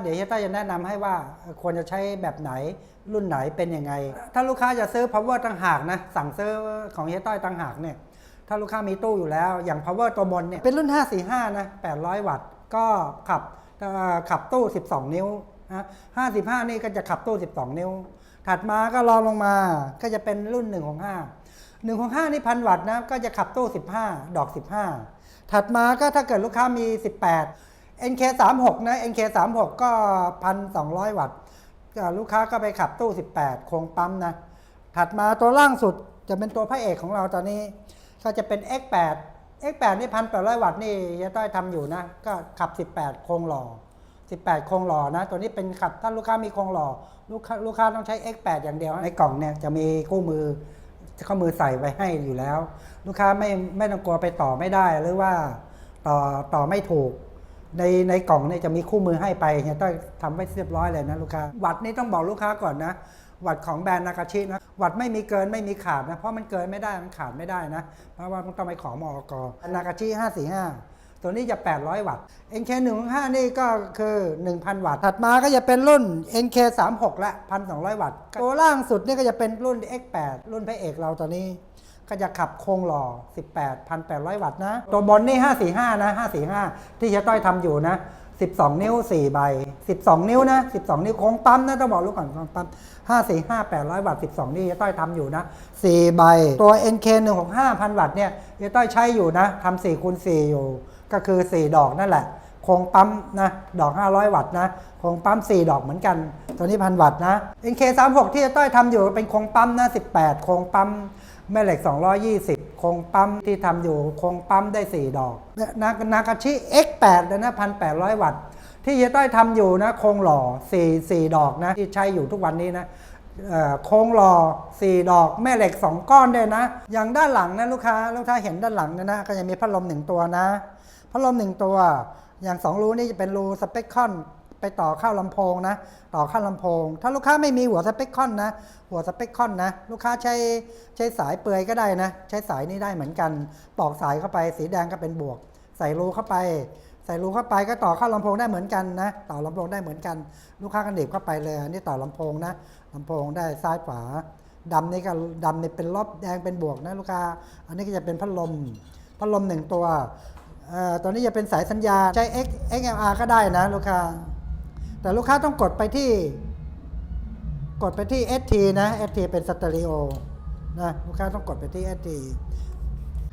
เดี๋ยวเฮียต้าจะแนะนำให้ว่าควรจะใช้แบบไหนรุ่นไหนเป็นยังไง ถ้าลูกค้าจะซื้อ power ต่างหากนะสั่งซื้อของเฮียต้อยต่างหากเนี่ยถ้าลูกค้ามีตู้อยู่แล้วอย่าง power ตัวบนเนี่ยเป็นรุ่น 545 นะ 800 วัตต์ ก็ขับขับตู้ 12 นิ้วนะ55 นี่ก็จะขับตู้ 12 นิ้ว ถัดมาก็รองลงมาก็จะเป็นรุ่น165 165นี่พันวัตต์นะก็จะขับตู้ 15 ดอก 15 ถัดมาก็ถ้าเกิดลูกค้ามี 18 NK 36 นะ NK 36 ก็ 1,200 วัตต์ลูกค้าก็ไปขับตู้ 18 โครงปั๊มนะ ถัดมาตัวล่างสุดจะเป็นตัวพระเอกของเราตอนนี้ ก็จะเป็น X8 X8 นี่ 1,800 วัตต์นี่เฮียต้อยทำอยู่นะ ก็ขับ 18 โครงหล่อ 18 โครงหล่อนะ ตัวนี้เป็นขับถ้าลูกค้ามีโครงหล่อ ลูกค้าลูกค้าต้องใช้ X8 อย่างเดียว ในกล่องเนี่ยจะมีคู่มือข้อมือใส่ไว้ให้อยู่แล้ว ลูกค้าไม่ไม่ต้องกลัวไปต่อไม่ได้หรือว่าต่อต่อไม่ถูก ในในกล่องเนี่ยจะมีคู่มือให้ไปเฮียต้อยทำไว้เรียบร้อยเลยนะลูกค้าวัดนี่ต้องบอกลูกค้าก่อนนะวัดของแบรนด์นากาชินะวัดไม่มีเกินไม่มีขาดนะ เพราะมันเกินไม่ได้มันขาดไม่ได้นะ เพราะว่ามันต้องไปขอมอกนากาชิ545 ตัวนี้จะ 800 วัตต์ NK 1 5นี่ก็คือ 1,000 วัตต์ ถัดมาก็จะเป็นรุ่น NK 36ละ 1,200 วัตต์ ตัวล่างสุดนี่ก็จะเป็นรุ่น X8 รุ่นพระเอกเราตอนนี้ ก็จะขับโครงหล่อ 18,800 วัตต์นะ ตัวบนนี่ 545 นะ 545 ที่เชต้อยทำอยู่นะ 12 นิ้ว 4 ใบ 12 นิ้วนะ 12 นิ้วโค้งปั๊มนะต้องบอกลูกก่อนโค้งปั๊ม 545 800 วัตต์ 12นิ้วเชต้อยทำอยู่นะ 4 ใบ ตัว NK 165พันวัตต์เนี่ยเชต้อยใช้อยู่นะทำ4คูณ4อยู่ ก็คือ 4 ดอกนั่นแหละโครงปั๊มนะดอก 500 วัตต์นะโครงปั๊ม 4 ดอกเหมือนกัน ตัวนี้พันวัตต์นะ NK36 ที่เชต้อยทำอยู่เป็นโครงปั๊มนะ 18 โครงปั๊ม แม่เหล็ก 220 คงปั๊มที่ทำอยู่คงปั๊มได้ 4 ดอก นานากาชิ X8 นะ1,800 วัตต์ ที่เฮียต้อยทำอยู่นะคงหล่อ 4 4 ดอกนะ ที่ใช้อยู่ทุกวันนี้นะโคงหล่อ 4 ดอก แม่เหล็ก 2 ก้อนด้วยนะ อย่างด้านหลังนะลูกค้าลูกค้าเห็นด้านหลังนยนะก็จะมีพัดลม 1 ตัวนะ พัดลม 1 ตัว อย่าง 2 รูนี่จะเป็นรูสเปคคอน ไปต่อเข้าลำโพงนะ ต่อเข้าลำโพง ถ้าลูกค้าไม่มีหัวสเปคคอนนะ หัวสเปคคอนนะ ลูกค้าใช้ใช้สายเปลือยก็ได้นะ ใช้สายนี้ได้เหมือนกัน ปอกสายเข้าไป สีแดงก็เป็นบวก ใส่รูเข้าไป ใส่รูเข้าไปก็ต่อเข้าลำโพงได้เหมือนกันนะ ต่อลำโพงได้เหมือนกัน ลูกค้าก็หนีบเข้าไปเลยอันนี้ต่อลำโพงนะลำโพงได้ซ้ายขวาดำนี่ก็ดำนี่เป็นลบแดงเป็นบวกนะลูกค้า อันนี้ก็จะเป็นพัดลม พัดลมหนึ่งตัวเอ่อตัวนี้จะเป็นสายสัญญาณใช้ XLR ก็ได้นะลูกค้า แต่ลูกค้าต้องกดไปที่ กดไปที่ ST นะ ST เป็นสเตอริโอนะลูกค้าต้องกดไปที่ ST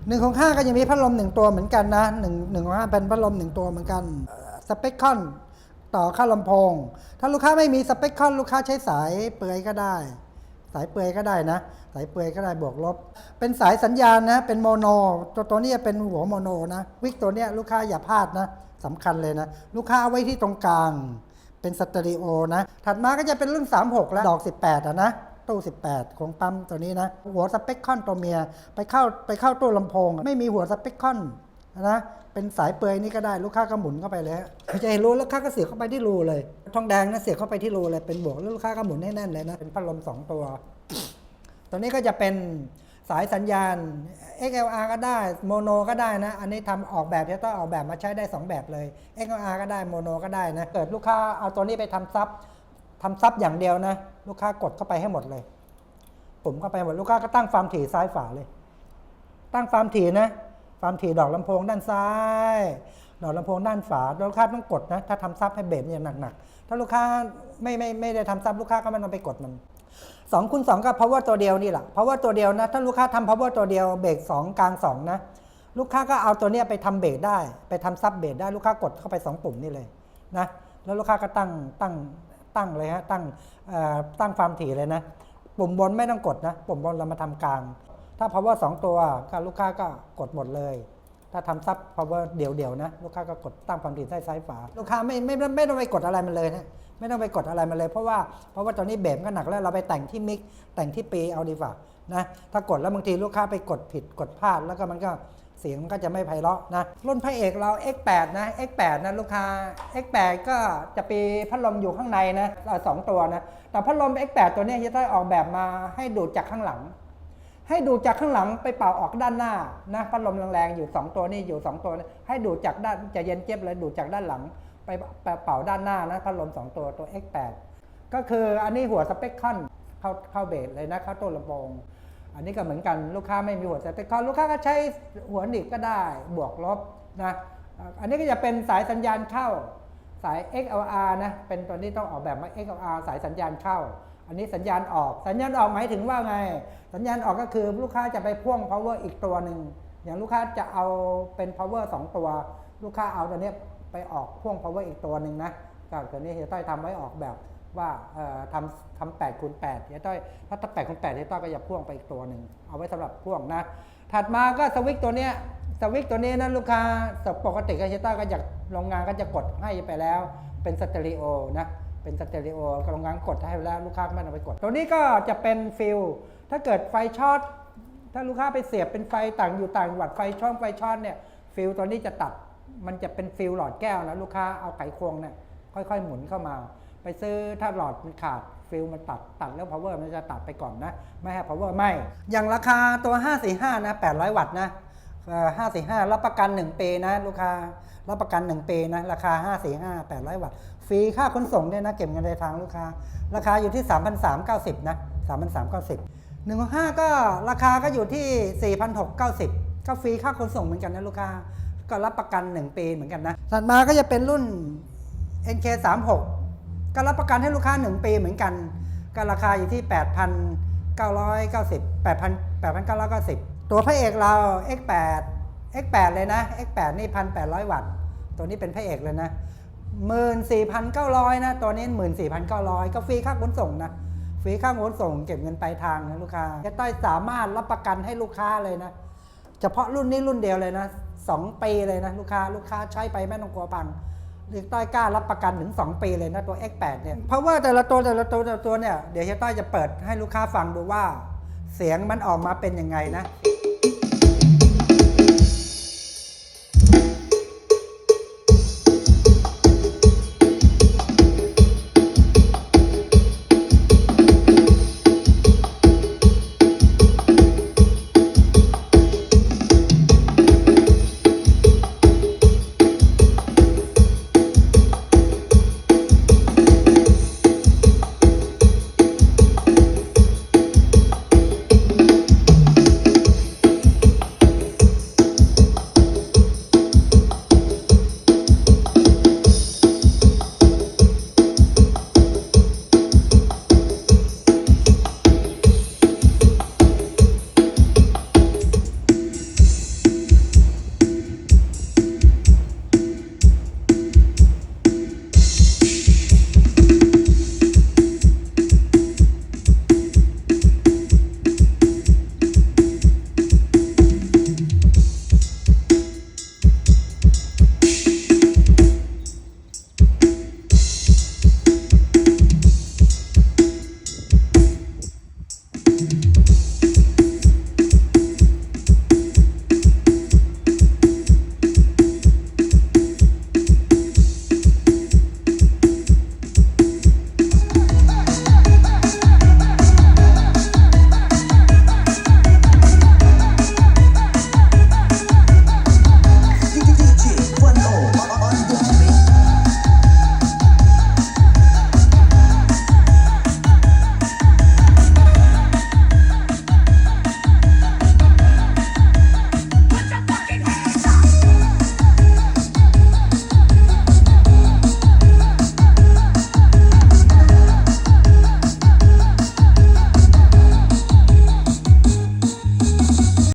หนึ่งของห้าก็ยังมีพัดลมหนึ่งตัวเหมือนกันนะหนึ่งหนึ่งของห้าเป็นพัดลมหนึ่งตัวเหมือนกันสเปคคอนต่อเข้าลำโพง ถ้าลูกค้าไม่มีสเปคคอนลูกค้าใช้สายเปลือยก็ได้ สายเปลือยก็ได้นะ สายเปลือยก็ได้บวกลบ เป็นสายสัญญาณนะ เป็นโมโน ตัวตัวนี้เป็นหัวโมโนนะ วิกตัวเนี้ยลูกค้าอย่าพลาดนะสำคัญเลยนะ ลูกค้าเอาไว้ที่ตรงกลาง เป็นสเตอริโอนะ ถัดมาก็จะเป็นรุ่น 36 แล้ว ดอก 18อะนะ ตู้ 18 ของปั๊มตัวนี้นะ หัวสเปคคอนตัวเมีย ไปเข้าไปเข้าตู้ลำโพง ไม่มีหัวสเปคคอนนะ เป็นสายเปลือยนี่ก็ได้ลูกค้าก็หมุนเข้าไปเลยฮะจะเห็นรูลูกค้าก็เสียบเข้าไปที่รูเลย ทองแดงนะเสียบเข้าไปที่รูเลย เป็นบวกแล้วลูกค้าก็หมุนให้แน่นเลยนะ เป็นพัดลมสองตัว ตัวนี้ก็จะเป็น สายสัญญาณ XLR ก็ได้โมโนก็ได้นะ อันนี้ทำออกแบบที่ต้องออกแบบมาใช้ได้ 2 แบบเลย XLR ก็ได้โมโนก็ได้นะ เกิดลูกค้าเอาตัวนี้ไปทำซับทำซับอย่างเดียวนะ ลูกค้ากดเข้าไปให้หมดเลยปุ่มเข้าไปหมดลูกค้าก็ตั้งความถี่ซ้ายฝาเลย ตั้งความถี่นะความถี่ดอกลำโพงด้านซ้าย ดอกลำโพงด้านฝาลูกค้าต้องกดนะ ถ้าทำซับให้เบสเนี่ยหนักๆถ้าลูกค้าไม่ไม่ไม่ได้ทำซับลูกค้าก็ไม่ต้องไปกดมัน สองคูณสองก็ power ตัวเดียวนี่แหละ power ตัวเดียวนะ ถ้าลูกค้าทำ power ตัวเดียวเบรกสองกลางสองนะ ลูกค้าก็เอาตัวเนี้ยไปทำเบรกได้ ไปทำซับเบรกได้ลูกค้ากดเข้าไปสองปุ่มนี่เลยนะแล้วลูกค้าก็ตั้งตั้งตั้งเลยฮะตั้งตั้งความถี่เลยนะ ปุ่มบนไม่ต้องกดนะ ปุ่มบนเรามาทำกลาง ถ้า power สองตัวก็ลูกค้าก็กดหมดเลยถ้าทำซับ power เดี่ยวๆนะ ลูกค้าก็กดตั้งความถี่ใต้ซ้ายฝา ลูกค้าไม่ไม่ไม่ไม่ต้องไปกดอะไรมันเลยนะ ไม่ต้องไปกดอะไรมันเลย เพราะว่าเพราะว่าตอนนี้เบสก็หนักแล้วเราไปแต่งที่มิกแต่งที่ปีเอาดีกว่านะถ้ากดแล้วบางทีลูกค้าไปกดผิดกดพลาดแล้วก็มันก็เสียงมันก็จะไม่ไพเราะนะรุ่นพระเอกเรา X8 นะ X8 นะลูกค้า X8 ก็จะปีพัดลมอยู่ข้างในนะสองตัวนะแต่พัดลม X8 ตัวนี้จะได้ออกแบบมาให้ดูดจากข้างหลัง ให้ดูดจากข้างหลังไปเป่าออกด้านหน้านะพัดลมแรงๆอยู่ 2 ตัวนี่อยู่ 2 ตัวนะให้ดูดจากด้านจะเย็นเจี๊ยบเลยดูดจากด้านหลัง ไปเป่าด้านหน้านะพัดลมสองตัวตัว X8 ก็คืออันนี้หัวสเปคคอนเข้าเข้าเบสเลยนะเข้าตัวลำโพงอันนี้ก็เหมือนกันลูกค้าไม่มีหัวสเปคคอนลูกค้าก็ใช้หัวหนีบก็ได้บวกลบนะอันนี้ก็จะเป็นสายสัญญาณเข้าสาย XLR นะ เป็นตัวนี้ต้องออกแบบมา XLR สายสัญญาณเข้า อันนี้สัญญาณออก สัญญาณออกหมายถึงว่าไง สัญญาณออกก็คือลูกค้าจะไปพ่วง power อีกตัวหนึ่ง อย่างลูกค้าจะเอาเป็น power 2 ตัว ลูกค้าเอาตัวเนี้ย ไปออกพ่วง power อีกตัวหนึ่งนะก็ตัวนี้เฮียต้อยทำไว้ออกแบบว่าทำทำแปดคูณแปดเฮียต้อยถ้าถ้าแปดคูณแปดเฮียต้อยก็จะพ่วงไปอีกตัวหนึ่งเอาไว้สำหรับพ่วงนะ ถัดมาก็สวิตตัวเนี้ยสวิตตัวนี้นะลูกค้าปกติก็เฮียต้อยก็อยากโรงงานก็จะกดให้ไปแล้ว เป็นสเตอริโอนะเป็นสเตอริโอโรงงานกดให้แล้วลูกค้าก็ไม่ต้องไปกด ตัวนี้ก็จะเป็นฟิลถ้าเกิดไฟช็อตถ้าลูกค้าไปเสียบเป็นไฟต่างอยู่ต่างจังหวัดไฟช่องไฟช็อตเนี่ยฟิลตัวนี้จะตัด มันจะเป็นฟิลหลอดแก้วนะลูกค้าเอาไขควงเนี่ยค่อยๆ หมุนเข้ามา ไปซื้อถ้าหลอดมันขาดฟิลมันตัดตัดแล้ว power มันจะตัดไปก่อนนะ ไม่ให้ power ไหมอย่างราคาตัว 545 นะ 800 วัตต์นะเอ่อ545 รับประกัน 1 ปีนะ ลูกค้า รับประกัน 1 ปีนะ ราคา 545 800 วัตต์ ฟรีค่าขนส่งด้วยนะ เก็บเงินในทางลูกค้า ราคาอยู่ที่ 3,390 นะ 3,390 165 ก็ราคาก็อยู่ที่ 4,690 ก็ฟรีค่าขนส่งเหมือนกันนะลูกค้า ก็รับประกัน 1 ปีเหมือนกันนะถัดมาก็จะเป็นรุ่น NK36 ก็รับประกันให้ลูกค้า 1 ปีเหมือนกัน ก็ราคาอยู่ที่ 8,990 8,000 8,990 ตัวพระเอกเรา X8 X8 เลยนะ X8 นี่ 1,800 วัตต์ ตัวนี้เป็นพระเอกเลยนะ 14,900 นะ ตัวนี้ 14,900 ก็ฟรีค่าขนส่งนะ ฟรีค่าขนส่งเก็บเงินปลายทางนะลูกค้าจะต้อยสามารถรับประกันให้ลูกค้าเลยนะ เฉพาะรุ่นนี้รุ่นเดียวเลยนะสองปีเลยนะลูกค้าลูกค้าใช้ไปไม่ต้องกลัวพังเฮียต้อยกล้ารับประกันถึง 2 ปีเลยนะตัว X8 เนี่ยเพราะว่าแต่ละตัวแต่ละตัวแต่ละตัวเนี่ยเดี๋ยวเฮียต้อยจะเปิดให้ลูกค้าฟังดูว่า เสียงมันออกมาเป็นยังไงนะ